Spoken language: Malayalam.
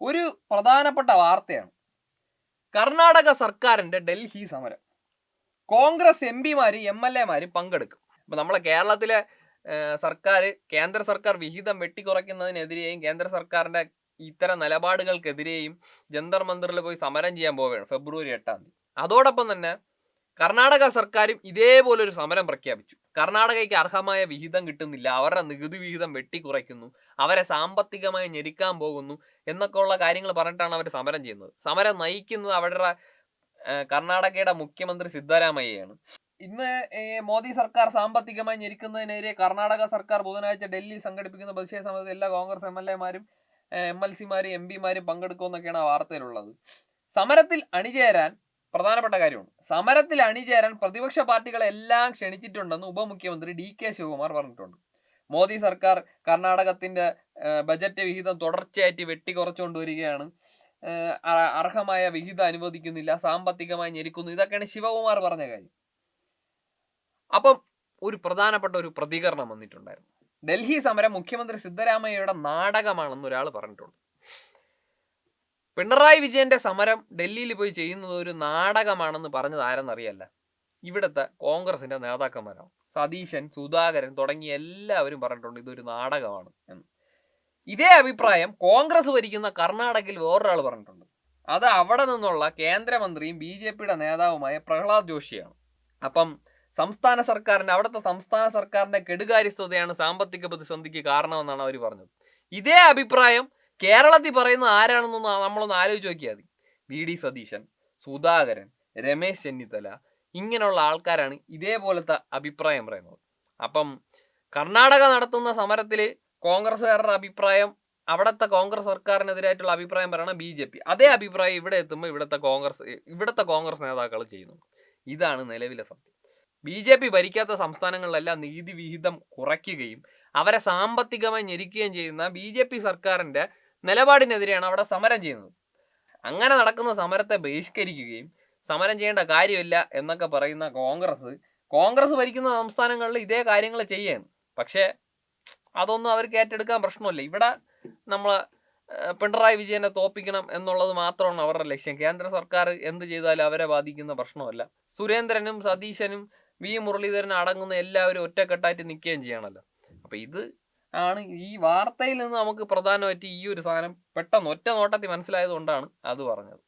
ഒരു പ്രധാനപ്പെട്ട വാർത്തയാണ്. കർണാടക സർക്കാരിന്റെ ഡൽഹി സമരം. കോൺഗ്രസ് എം പിമാർ എം എൽ എമാരും പങ്കെടുക്കും. അപ്പോൾ നമ്മളെ കേരളത്തിലെ സർക്കാർ കേന്ദ്ര സർക്കാർ വിഹിതം വെട്ടിക്കുറയ്ക്കുന്നതിനെതിരെയും കേന്ദ്ര സർക്കാരിന്റെ ഇത്തരം നിലപാടുകൾക്കെതിരെയും ജന്തർ മന്ദിറിൽ പോയി സമരം ചെയ്യാൻ പോവുകയാണ് ഫെബ്രുവരി എട്ടാം തീയതി. അതോടൊപ്പം തന്നെ കർണാടക സർക്കാരും ഇതേപോലൊരു സമരം പ്രഖ്യാപിച്ചു. കർണാടകയ്ക്ക് അർഹമായ വിഹിതം കിട്ടുന്നില്ല. അവരുടെ നികുതി വിഹിതം വെട്ടിക്കുറയ്ക്കുന്നു അവരെ സാമ്പത്തികമായി ഞെരുക്കാൻ പോകുന്നു എന്നൊക്കെ ഉള്ള കാര്യങ്ങൾ പറഞ്ഞിട്ടാണ് അവർ സമരം ചെയ്യുന്നത്. സമരം നയിക്കുന്നത് അവരുടെ കർണാടകയുടെ മുഖ്യമന്ത്രി സിദ്ധരാമയ്യയാണ്. ഇന്ന് മോദി സർക്കാർ സാമ്പത്തികമായി ഞെരുക്കുന്നതിനെതിരെ കർണാടക സർക്കാർ ബുധനാഴ്ച ഡൽഹി സംഘടിപ്പിക്കുന്ന പ്രതിഷേധ സമയത്ത് എല്ലാ കോൺഗ്രസ് എം എൽ എമാരും എം എൽ സിമാരും എം പിമാരും പങ്കെടുക്കുമെന്നൊക്കെയാണ് ആ വാർത്തയിലുള്ളത്. സമരത്തിൽ അണിചേരാൻ പ്രധാനപ്പെട്ട കാര്യമാണ്. സമരത്തിൽ അണിചേരാൻ പ്രതിപക്ഷ പാർട്ടികളെല്ലാം ക്ഷണിച്ചിട്ടുണ്ടെന്ന് ഉപമുഖ്യമന്ത്രി ഡി കെ ശിവകുമാർ പറഞ്ഞിട്ടുണ്ട്. മോദി സർക്കാർ കർണാടകത്തിന്റെ ബജറ്റ് വിഹിതം തുടർച്ചയായിട്ട് വെട്ടിക്കുറച്ചുകൊണ്ട് വരികയാണ്. അർഹമായ വിഹിതം അനുവദിക്കുന്നില്ല സാമ്പത്തികമായി ഞെരുക്കുന്നു ഇതൊക്കെയാണ് ശിവകുമാർ പറഞ്ഞ കാര്യം. അപ്പം ഒരു പ്രധാനപ്പെട്ട ഒരു പ്രതികരണം വന്നിട്ടുണ്ടായിരുന്നു. ഡൽഹി സമരം മുഖ്യമന്ത്രി സിദ്ധരാമയ്യയുടെ നാടകമാണെന്ന് ഒരാൾ പറഞ്ഞിട്ടുണ്ട്. പിണറായി വിജയന്റെ സമരം ഡൽഹിയിൽ പോയി ചെയ്യുന്നത് ഒരു നാടകമാണെന്ന് പറഞ്ഞത് ആരെന്നറിയല്ല? ഇവിടുത്തെ കോൺഗ്രസിന്റെ നേതാക്കന്മാരാണ്. സതീശൻ സുധാകരൻ തുടങ്ങിയ എല്ലാവരും പറഞ്ഞിട്ടുണ്ട് ഇതൊരു നാടകമാണ് എന്ന്. ഇതേ അഭിപ്രായം കോൺഗ്രസ് ഭരിക്കുന്ന കർണാടകയിൽ വേറൊരാൾ പറഞ്ഞിട്ടുണ്ട്. അത് അവിടെ നിന്നുള്ള കേന്ദ്രമന്ത്രിയും ബി ജെ പിയുടെ നേതാവുമായ പ്രഹ്ലാദ് ജോഷിയാണ്. അപ്പം സംസ്ഥാന സർക്കാരിന്റെ അവിടുത്തെ സംസ്ഥാന സർക്കാരിന്റെ കെടുകാര്യസ്ഥതയാണ് സാമ്പത്തിക പ്രതിസന്ധിക്ക് കാരണമെന്നാണ് അവർ പറഞ്ഞത്. ഇതേ അഭിപ്രായം കേരളത്തിൽ പറയുന്നത് ആരാണെന്നൊന്ന് നമ്മളൊന്ന് ആലോചിച്ച് നോക്കിയാൽ മതി. വി. ഡി. സതീശൻ സുധാകരൻ രമേശ് ചെന്നിത്തല ഇങ്ങനെയുള്ള ആൾക്കാരാണ് ഇതേപോലത്തെ അഭിപ്രായം പറയുന്നത്. അപ്പം കർണാടക നടത്തുന്ന സമരത്തിൽ കോൺഗ്രസ്സുകാരുടെ അഭിപ്രായം അവിടുത്തെ കോൺഗ്രസ് സർക്കാരിനെതിരായിട്ടുള്ള അഭിപ്രായം പറയണ ബി. ജെ. പി. അതേ അഭിപ്രായം ഇവിടെ എത്തുമ്പോൾ ഇവിടുത്തെ കോൺഗ്രസ് ഇവിടുത്തെ കോൺഗ്രസ് നേതാക്കൾ ചെയ്യുന്നു ഇതാണ് നിലവിലെ സത്യം. ബി. ജെ. പി. ഭരിക്കാത്ത സംസ്ഥാനങ്ങളിലെല്ലാം നികുതി വിഹിതം കുറയ്ക്കുകയും അവരെ സാമ്പത്തികമായി ഞെരിക്കുകയും ചെയ്യുന്ന ബി. ജെ. പി. സർക്കാരിന്റെ നിലപാടിനെതിരെയാണ് അവിടെ സമരം ചെയ്യുന്നത്. അങ്ങനെ നടക്കുന്ന സമരത്തെ ബഹിഷ്കരിക്കുകയും സമരം ചെയ്യേണ്ട കാര്യമില്ല എന്നൊക്കെ പറയുന്ന കോൺഗ്രസ് കോൺഗ്രസ് ഭരിക്കുന്ന സംസ്ഥാനങ്ങളിൽ ഇതേ കാര്യങ്ങൾ ചെയ്യാണ് പക്ഷേ അതൊന്നും അവർക്ക് ഏറ്റെടുക്കാൻ പ്രശ്നമില്ല. ഇവിടെ നമ്മൾ പിണറായി വിജയനെ തോപ്പിക്കണം എന്നുള്ളത് മാത്രമാണ് അവരുടെ ലക്ഷ്യം. കേന്ദ്ര സർക്കാർ എന്ത് ചെയ്താലും അവരെ ബാധിക്കുന്ന പ്രശ്നമല്ല. സുരേന്ദ്രനും സതീശനും വി മുരളീധരനും അടങ്ങുന്ന എല്ലാവരും ഒറ്റക്കെട്ടായിട്ട് നിൽക്കുകയും ചെയ്യണമല്ലോ അപ്പോൾ ഇത് ആണ് ഈ വാർത്തയിൽ നിന്ന് നമുക്ക് പ്രധാനമായിട്ട് ഈ ഒരു സാധനം പെട്ടെന്ന് ഒറ്റ നോട്ടത്തിൽ മനസ്സിലായത് കൊണ്ടാണ് അത് പറഞ്ഞത്.